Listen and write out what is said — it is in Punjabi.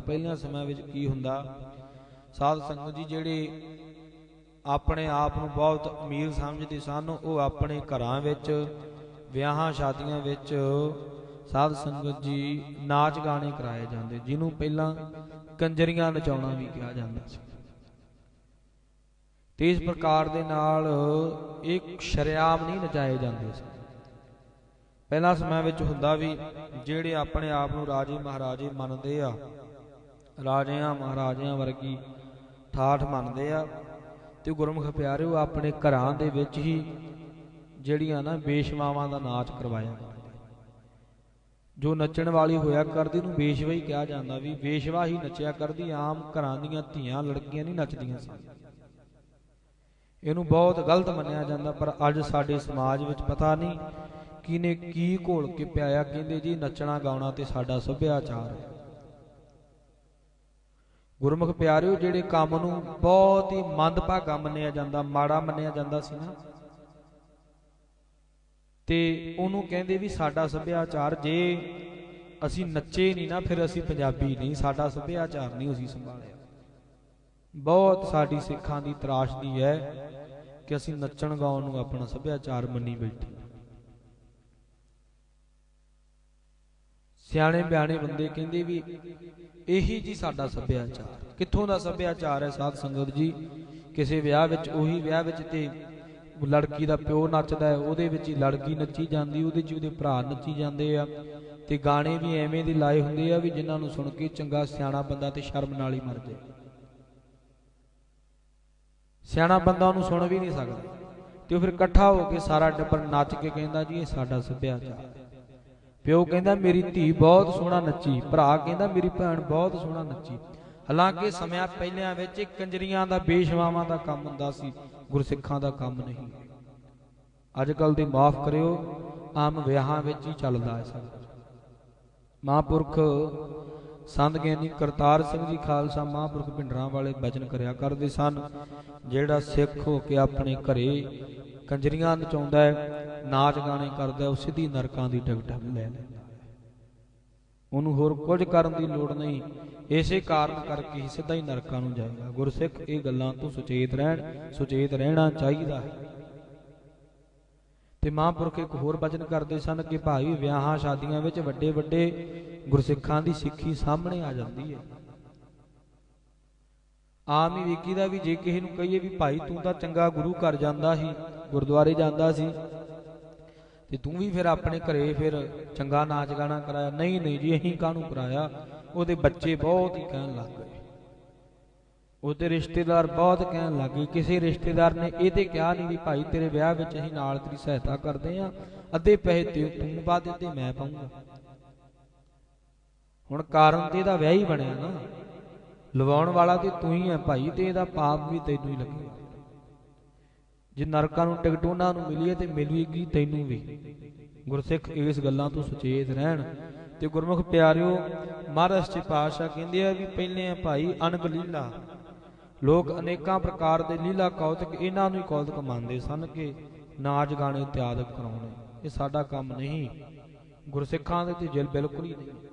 ਪਹਿਲਾਂ ਸਮੇਂ ਵਿੱਚ ਕੀ ਹੁੰਦਾ, ਸਾਧ ਸੰਗਤ ਜੀ ਜਿਹੜੇ ਆਪਣੇ ਆਪ ਨੂੰ ਬਹੁਤ ਅਮੀਰ ਸਮਝਦੇ ਸਨ, ਉਹ ਆਪਣੇ ਘਰਾਂ ਵਿੱਚ, ਵਿਆਹਾਂ ਸ਼ਾਦੀਆਂ ਵਿੱਚ ਸਾਧ ਸੰਗਤ ਜੀ ਨਾਚ ਗਾਣੇ ਕਰਾਏ ਜਾਂਦੇ, ਜਿਹਨੂੰ ਪਹਿਲਾਂ ਕੰਜਰੀਆਂ ਨਚਾਉਣਾ ਵੀ ਕਿਹਾ ਜਾਂਦਾ ਸੀ। ਤੇ ਇਸ ਪ੍ਰਕਾਰ ਦੇ ਨਾਲ ਇਹ ਸ਼ਰਿਆਮ ਨਹੀਂ ਨਚਾਏ ਜਾਂਦੇ ਸੀ। ਪਹਿਲਾ ਸਮੇਂ ਵਿੱਚ ਹੁੰਦਾ ਵੀ ਜਿਹੜੇ ਆਪਣੇ ਆਪ ਨੂੰ ਰਾਜੇ ਮਹਾਰਾਜੇ ਮੰਨਦੇ ਆ ਰਾਜਿਆਂ ਮਹਾਰਾਜਿਆਂ ਵਰਗੀ ਠਾਠ ਮੰਨਦੇ ਆ ਤੇ ਗੁਰਮੁਖ ਪਿਆਰਿਓ, ਆਪਣੇ ਘਰਾਂ ਦੇ ਵਿੱਚ ਹੀ ਜਿਹੜੀਆਂ ਨਾ ਬੇਸ਼ਮਾਵਾਂ ਦਾ ਨਾਚ ਕਰਵਾਇਆ ਜੋ ਨੱਚਣ ਵਾਲੀ ਹੋਇਆ ਕਰਦੀ ਨੂੰ ਬੇਸ਼ਵਾ ਹੀ ਕਿਹਾ ਜਾਂਦਾ ਵੀ, ਬੇਸ਼ਵਾ ਹੀ ਨੱਚਿਆ ਕਰਦੀ, ਆਮ ਘਰਾਂ ਦੀਆਂ ਧੀਆਂ ਲੜਕੀਆਂ ਨਹੀਂ ਨੱਚਦੀਆਂ ਸਨ। ਇਹਨੂੰ ਬਹੁਤ ਗਲਤ ਮੰਨਿਆ ਜਾਂਦਾ, ਪਰ ਅੱਜ ਸਾਡੇ ਸਮਾਜ ਵਿੱਚ ਪਤਾ ਨਹੀਂ ਕਿਨੇ ਕੀ ਘੋਲ ਕੇ ਪਿਆਇਆ, ਕਹਿੰਦੇ ਜੀ ਨੱਚਣਾ ਗਾਉਣਾ ਤੇ ਸਾਡਾ ਸੱਭਿਆਚਾਰ ਹੈ। ਗੁਰਮੁਖ ਪਿਆਰਿਓ, ਜਿਹੜੇ ਕੰਮ ਨੂੰ ਬਹੁਤ ਹੀ ਮੰਦਭਾਗਾ ਮੰਨਿਆ ਜਾਂਦਾ, ਮਾੜਾ ਮੰਨਿਆ ਜਾਂਦਾ ਸੀ ਨਾ। ਤੇ ਉਹਨੂੰ ਕਹਿੰਦੇ ਵੀ ਸਾਡਾ ਸੱਭਿਆਚਾਰ ਜੇ ਅਸੀਂ ਨੱਚੇ ਨਹੀਂ ਨਾ, ਫਿਰ ਅਸੀਂ ਪੰਜਾਬੀ ਨਹੀਂ, ਸਾਡਾ ਸੱਭਿਆਚਾਰ ਨਹੀਂ ਅਸੀਂ ਸੰਭਾਲਿਆ। ਬਹੁਤ ਸਾਡੀ ਸਿੱਖਾਂ ਦੀ ਤਰਾਸ਼ ਦੀ ਹੈ ਕਿ ਅਸੀਂ ਨੱਚਣ ਗਾਉਣ ਨੂੰ ਆਪਣਾ ਸੱਭਿਆਚਾਰ ਮੰਨੀ ਬੈਠੇ। ਸਿਆਣੇ ਬਿਆਣੇ ਬੰਦੇ ਕਹਿੰਦੇ ਵੀ ਇਹੀ ਜੀ ਸਾਡਾ ਸੱਭਿਆਚਾਰ। ਕਿੱਥੋਂ ਦਾ ਸੱਭਿਆਚਾਰ ਹੈ ਸਾਧ ਸੰਗਤ ਜੀ? ਕਿਸੇ ਵਿਆਹ ਵਿੱਚ ਉਹੀ ਵਿਆਹ ਵਿੱਚ ਤੇ ਲੜਕੀ ਦਾ ਪਿਓ ਨੱਚਦਾ ਹੈ, ਉਹਦੇ ਵਿੱਚ ਹੀ ਲੜਕੀ ਨੱਚੀ ਜਾਂਦੀ, ਉਹਦੇ 'ਚ ਉਹਦੇ ਭਰਾ ਨੱਚੀ ਜਾਂਦੇ ਆ। ਤੇ ਗਾਣੇ ਵੀ ਐਵੇਂ ਦੇ ਲਾਏ ਹੁੰਦੇ ਆ ਵੀ ਜਿਨ੍ਹਾਂ ਨੂੰ ਸੁਣ ਕੇ ਚੰਗਾ ਸਿਆਣਾ ਬੰਦਾ ਤੇ ਸ਼ਰਮ ਨਾਲ ਹੀ ਮਰ ਜਾਏ। ਸਿਆਣਾ ਬੰਦਾ ਉਹਨੂੰ ਸੁਣ ਵੀ ਨਹੀਂ ਸਕਦਾ। ਤੇ ਉਹ ਫਿਰ ਇਕੱਠਾ ਹੋ ਕੇ ਸਾਰਾ ਟੱਬਰ ਨੱਚ ਕੇ ਕਹਿੰਦਾ ਜੀ, ਇਹ ਸਾਡਾ ਸੱਭਿਆਚਾਰ। ਪਿਓ ਕਹਿੰਦਾ, ਮੇਰੀ ਧੀ ਬਹੁਤ ਸੋਹਣਾ ਨੱਚੀ, ਭਰਾ ਕਹਿੰਦਾ, ਮੇਰੀ ਭੈਣ ਬਹੁਤ ਸੋਹਣਾ ਨੱਚੀ। ਹਾਲਾਂਕਿ ਸਮਾਂ ਪਹਿਲਿਆਂ ਵਿੱਚ ਕੰਜਰੀਆਂ ਦਾ, ਬੇਸ਼ਵਾਵਾਂ ਦਾ ਕੰਮ ਹੁੰਦਾ ਸੀ, ਗੁਰਸਿੱਖਾਂ ਦਾ ਕੰਮ ਨਹੀਂ। ਅੱਜ ਕੱਲ ਦੇ ਮਾਫ ਕਰਿਓ, ਆਮ ਵਿਆਹਾਂ ਵਿੱਚ ਹੀ ਚੱਲਦਾ ਹੈ ਸਭ ਮਹਾਂਪੁਰਖ ਸੰਤ ਗਿਆਨੀ ਕਰਤਾਰ ਸਿੰਘ ਜੀ ਖਾਲਸਾ ਮਹਾਂਪੁਰਖ ਭਿੰਡਰਾਂ ਵਾਲੇ ਬਚਨ ਕਰਿਆ ਕਰਦੇ ਸਨ, ਜਿਹੜਾ ਸਿੱਖ ਹੋ ਕੇ ਆਪਣੇ ਘਰੇ ਕੰਜਰੀਆਂ ਨਚਾਉਂਦਾ ਹੈ ਨਾਚ ਗਾਣੇ ਕਰਦਾ, ਉਹ ਸਿੱਧੀ ਨਰਕਾਂ ਦੀ ਟਿਕਟ ਲੈ ਲੈਂਦਾ ਉਹਨੂੰ ਹੋਰ ਕੁਝ ਕਰਨ ਦੀ ਲੋੜ ਨਹੀਂ। ਇਸੇ ਕਾਰਨ ਕਰਕੇ ਹੀ ਸਿੱਧਾ ਹੀ ਨਰਕਾਂ ਨੂੰ ਜਾਏਗਾ ਗੁਰਸਿੱਖ, ਇਹ ਗੱਲਾਂ ਤੋਂ ਸੁਚੇਤ ਰਹਿਣ, ਸੁਚੇਤ ਰਹਿਣਾ ਚਾਹੀਦਾ ਹੈ। ਤੇ ਮਹਾਂਪੁਰਖ ਇੱਕ ਹੋਰ ਵਚਨ ਕਰਦੇ ਸਨ ਕਿ ਭਾਈ, ਵਿਆਹਾਂ ਸ਼ਾਦੀਆਂ ਵਿੱਚ ਵੱਡੇ ਵੱਡੇ ਗੁਰਸਿੱਖਾਂ ਦੀ ਸਿੱਖੀ ਸਾਹਮਣੇ ਆ ਜਾਂਦੀ ਹੈ। ਆਮ ਹੀ ਵੇਖੀਦਾ ਵੀ ਜੇ ਕਿਸੇ ਨੂੰ ਕਹੀਏ ਵੀ ਭਾਈ, ਤੂੰ ਤਾਂ ਚੰਗਾ ਗੁਰੂ ਘਰ ਜਾਂਦਾ ਸੀ, ਗੁਰਦੁਆਰੇ ਜਾਂਦਾ ਸੀ ਤੇ ਤੂੰ ਵੀ ਫਿਰ ਆਪਣੇ ਘਰੇ ਫਿਰ ਚੰਗਾ ਨਾਚ ਗਾਣਾ ਕਰਾਇਆ। ਨਹੀਂ ਨਹੀਂ ਜੀ, ਅਸੀਂ ਕਾਹਨੂੰ ਕਰਾਇਆ? ਉਹਦੇ ਬੱਚੇ ਬਹੁਤ ਹੀ ਕਹਿਣ ਲੱਗ ਗਏ। ਉਹਦੇ ਰਿਸ਼ਤੇਦਾਰ ਬਹੁਤ ਕਹਿਣ ਲੱਗ ਗਏ। ਕਿਸੇ ਰਿਸ਼ਤੇਦਾਰ ਨੇ ਇਹ ਤੇ ਕਿਹਾ ਨਹੀਂ ਵੀ ਭਾਈ ਤੇਰੇ ਵਿਆਹ ਵਿੱਚ ਅਸੀਂ ਨਾਲ ਤੇਰੀ ਸਹਾਇਤਾ ਕਰਦੇ ਆਂ ਅੱਧੇ ਪੈਸੇ ਤੇ ਤੂੰ ਪਾ ਦੇ ਤੇ ਮੈਂ ਪਾਉਂਗਾ। ਹੁਣ ਕਾਰਨ ਤੇ ਇਹਦਾ ਵਿਆਹ ਹੀ ਬਣਿਆ ਨਾ। ਲਵਾਉਣ ਵਾਲਾ ਤੇ ਤੂੰ ਹੀ ਹੈ ਭਾਈ ਤੇ ਇਹਦਾ ਪਾਪ ਵੀ ਤੈਨੂੰ ਹੀ ਲੱਗੇਗਾ। ਜੇ ਨਰਕਾਂ ਨੂੰ ਟਿਕਟ ਉਹਨਾਂ ਨੂੰ ਮਿਲੀ ਹੈ ਤੇ ਮਿਲੇਗੀ ਤੈਨੂੰ ਵੀ। ਗੁਰਸਿੱਖ ਇਸ ਗੱਲਾਂ ਤੋਂ ਸੁਚੇਤ ਰਹਿਣ। ਤੇ ਗੁਰਮੁਖ ਪਿਆਰਿਓ, ਮਹਾਰਾਜ ਜੀ ਪਾਸ਼ਾ ਕਹਿੰਦੇ ਆ ਵੀ ਪਹਿਲੇ ਆ ਭਾਈ ਅਨਗ ਲੀਲਾ। ਲੋਕ ਅਨੇਕਾਂ ਪ੍ਰਕਾਰ ਦੇ ਲੀਲਾ ਕੌਤਕ ਇਹਨਾਂ ਨੂੰ ਹੀ ਕੌਤਕ ਮੰਨਦੇ ਸਨ ਕਿ ਨਾਚ ਗਾਣੇ ਇਤਿਆਦਿ ਕਰਾਉਣੇ। ਇਹ ਸਾਡਾ ਕੰਮ ਨਹੀਂ। ਗੁਰਸਿੱਖਾਂ ਦੇ ਤੇ ਜਿਲ ਬਿਲਕੁਲ ਹੀ ਨਹੀਂ।